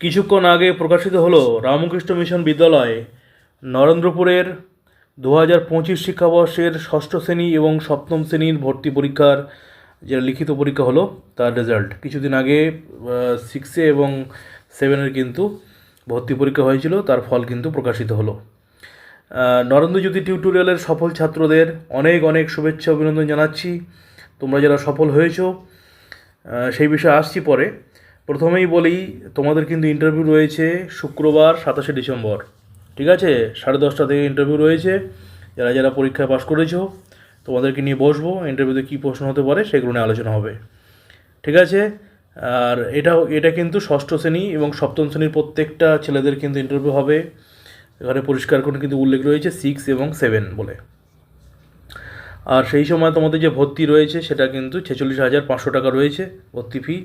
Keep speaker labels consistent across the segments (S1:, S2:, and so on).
S1: কিছুক্ষণ আগে প্রকাশিত হলো রামকৃষ্ণ মিশন বিদ্যালয়ে, নরেন্দ্রপুরের দু হাজার পঁচিশ শিক্ষাবর্ষের ষষ্ঠ শ্রেণি এবং সপ্তম শ্রেণির ভর্তি পরীক্ষার যে লিখিত পরীক্ষা হলো তার রেজাল্ট কিছুদিন আগে সিক্সে এবং সেভেনের কিন্তু ভর্তি পরীক্ষা হয়েছিল, তার ফল কিন্তু প্রকাশিত হলো। নরেন্দ্রজ্যোতি টিউটোরিয়ালের সফল ছাত্রদের অনেক অনেক শুভেচ্ছা অভিনন্দন জানাচ্ছি। তোমরা যারা সফল হয়েছ সেই বিষয়ে আসছি পরে। প্রথমেই বলি, তোমাদের কিন্তু ইন্টারভিউ রয়েছে শুক্রবার সাতাশে ডিসেম্বর। ঠিক আছে? সাড়ে দশটা থেকে ইন্টারভিউ রয়েছে। যারা যারা পরীক্ষায় পাশ করেছ, তোমাদেরকে নিয়ে বসবো। ইন্টারভিউতে কী প্রশ্ন হতে পারে সেগুলো নিয়ে আলোচনা হবে। ঠিক আছে? আর এটা এটা কিন্তু ষষ্ঠ শ্রেণি এবং সপ্তম শ্রেণির প্রত্যেকটা ছেলেদের কিন্তু ইন্টারভিউ হবে। এখানে পরিষ্কার করে কিন্তু উল্লেখ রয়েছে সিক্স এবং সেভেন বলে। আর সেই সময় তোমাদের যে ভর্তি রয়েছে, সেটা কিন্তু ছেচল্লিশ হাজার পাঁচশো টাকা রয়েছে ভর্তি ফি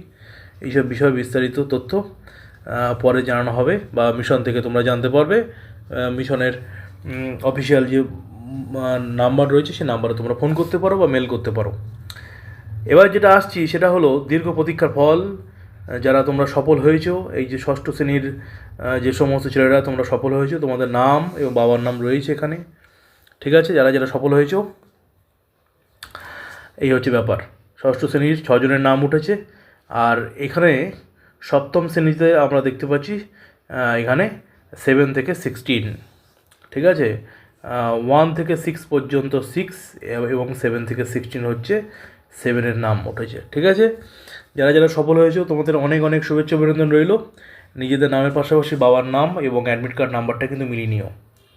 S1: এইসব বিষয়ে বিস্তারিত তথ্য পরে জানানো হবে বা মিশন থেকে তোমরা জানতে পারবে। মিশনের অফিসিয়াল যে নাম্বার রয়েছে সেই নাম্বারে তোমরা ফোন করতে পারো বা মেল করতে পারো। এবার যেটা আসছি সেটা হলো দীর্ঘ প্রতীক্ষার ফল। যারা তোমরা সফল হয়েছো, এই যে ষষ্ঠ শ্রেণির যে সমস্ত ছেলেরা তোমরা সফল হয়েছো, তোমাদের নাম এবং বাবার নাম রয়েছে এখানে। ঠিক আছে? যারা যারা সফল হয়েছো, এই হচ্ছে ব্যাপার। ষষ্ঠ শ্রেণির ছজনের নাম উঠেছে। আর এখানে সপ্তম শ্রেণীতে আমরা দেখতে পাচ্ছি এখানে সেভেন থেকে সিক্সটিন ঠিক আছে? ওয়ান থেকে সিক্স পর্যন্ত সিক্স এবং সেভেন থেকে সিক্সটিন হচ্ছে সেভেনের নাম উঠেছে, ঠিক আছে? যারা যারা সফল হয়েছে, তোমাদের অনেক অনেক শুভেচ্ছা, অভিনন্দন রইল। নিজেদের নামের পাশাপাশি বাবার নাম এবং অ্যাডমিট কার্ড নাম্বারটা কিন্তু মিলিয়ে নিও,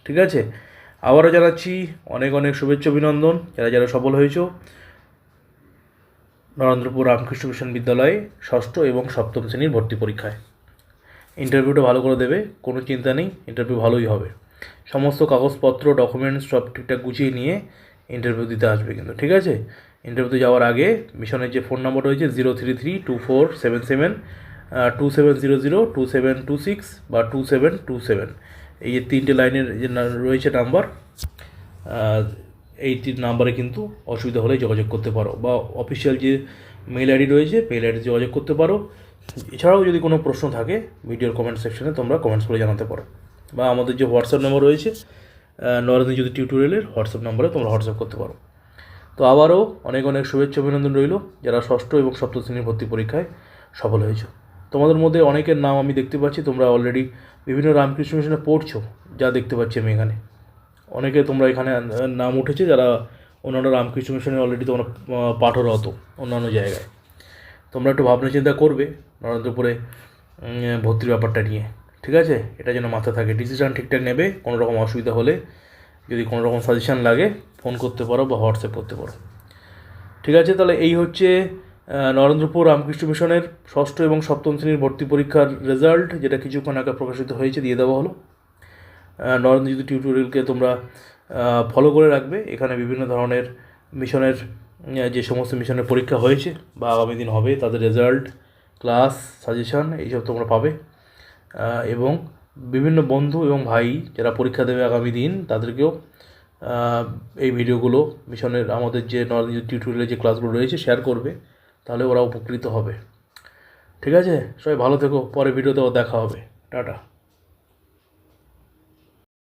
S1: ঠিক আছে? আবারও জানাচ্ছি অনেক অনেক শুভেচ্ছা, অভিনন্দন। যারা যারা সফল হয়েছো নরেন্দ্রপুর রামকৃষ্ণ মিশন বিদ্যালয়ে ষষ্ঠ এবং সপ্তম শ্রেণির ভর্তি পরীক্ষায়। ইন্টারভিউটা ভালো করে দেবে, কোনো চিন্তা নেই ইন্টারভিউ ভালোই হবে। সমস্ত কাগজপত্র ডকুমেন্টস সব ঠিকঠাক গুছিয়ে নিয়ে ইন্টারভিউ দিতে আসবে কিন্তু, ঠিক আছে? ইন্টারভিউতে যাওয়ার আগে মিশনের যে ফোন নাম্বার রয়েছে zero three three two four seven seven two seven zero zero two seven two six বা টু সেভেন টু সেভেন এই যে তিনটে লাইনের যে রয়েছে নাম্বার এই তিন নাম্বারে কিন্তু অসুবিধা হলে যোগাযোগ করতে পারো বা অফিসিয়াল যে মেল আইডি রয়েছে মেল আইডি যোগাযোগ করতে পারো। এছাড়াও যদি কোনো প্রশ্ন থাকে ভিডিওর কমেন্ট সেকশনে তোমরা কমেন্টস করে জানাতে পারো। বা আমাদের যে হোয়াটসঅ্যাপ নম্বর রয়েছে নরেন্দ্র যদি টিউটোরিয়ালের হোয়াটসঅ্যাপ নম্বরে তোমরা হোয়াটসঅ্যাপ করতে পারো। তো আবারও অনেক অনেক শুভেচ্ছা, অভিনন্দন রইল। যারা ষষ্ঠ এবং সপ্তম শ্রেণির ভর্তি পরীক্ষায় সফল হয়েছো। তোমাদের মধ্যে অনেকের নাম আমি দেখতে পাচ্ছি, তোমরা অলরেডি বিভিন্ন রামকৃষ্ণ মিশনে পড়ছো, যা দেখতে পাচ্ছি আমি এখানে। অনেকে তোমরা এখানে নাম উঠেছে যারা অন্যান্য রামকৃষ্ণ মিশনে অলরেডি তোমরা পাঠরত অন্যান্য জায়গায়। তোমরা একটু ভাবনা চিন্তা করবে নরেন্দ্রপুরে ভর্তির ব্যাপারটা নিয়ে, ঠিক আছে? এটা যেন মাথায় থাকে। ডিসিশান ঠিকঠাক নেবে কোনো রকম অসুবিধা হলে যদি কোনো রকম সাজেশান লাগে ফোন করতে পারো বা হোয়াটসঅ্যাপ করতে পারো। ঠিক আছে? তাহলে এই হচ্ছে নরেন্দ্রপুর রামকৃষ্ণ মিশনের ষষ্ঠ এবং সপ্তম শ্রেণির ভর্তি পরীক্ষার রেজাল্ট যেটা কিছুক্ষণ আগে প্রকাশিত হয়েছে, দিয়ে দেওয়া হলো। আহ, নরেন্দ্রজ্যোতি টিউটোরিয়ালকে তোমরা ফলো করে রাখবে। এখানে বিভিন্ন ধরনের মিশনের যে সমস্ত মিশনের পরীক্ষা হয়েছে বা আগামী দিন হবে তাদের রেজাল্ট ক্লাস সাজেশান এইসব তোমরা পাবে। এবং বিভিন্ন বন্ধু এবং ভাই যারা পরীক্ষা দেবে আগামী দিন তাদেরকেও এই ভিডিওগুলো মিশনের আমাদের যে নরেন্দ্র টিউটোরিয়ালের যে ক্লাসগুলো রয়েছে শেয়ার করবে। তাহলে ওরা উপকৃত হবে। ঠিক আছে? সবাই ভালো থেকো। পরে ভিডিওতেও দেখা হবে। টাটা।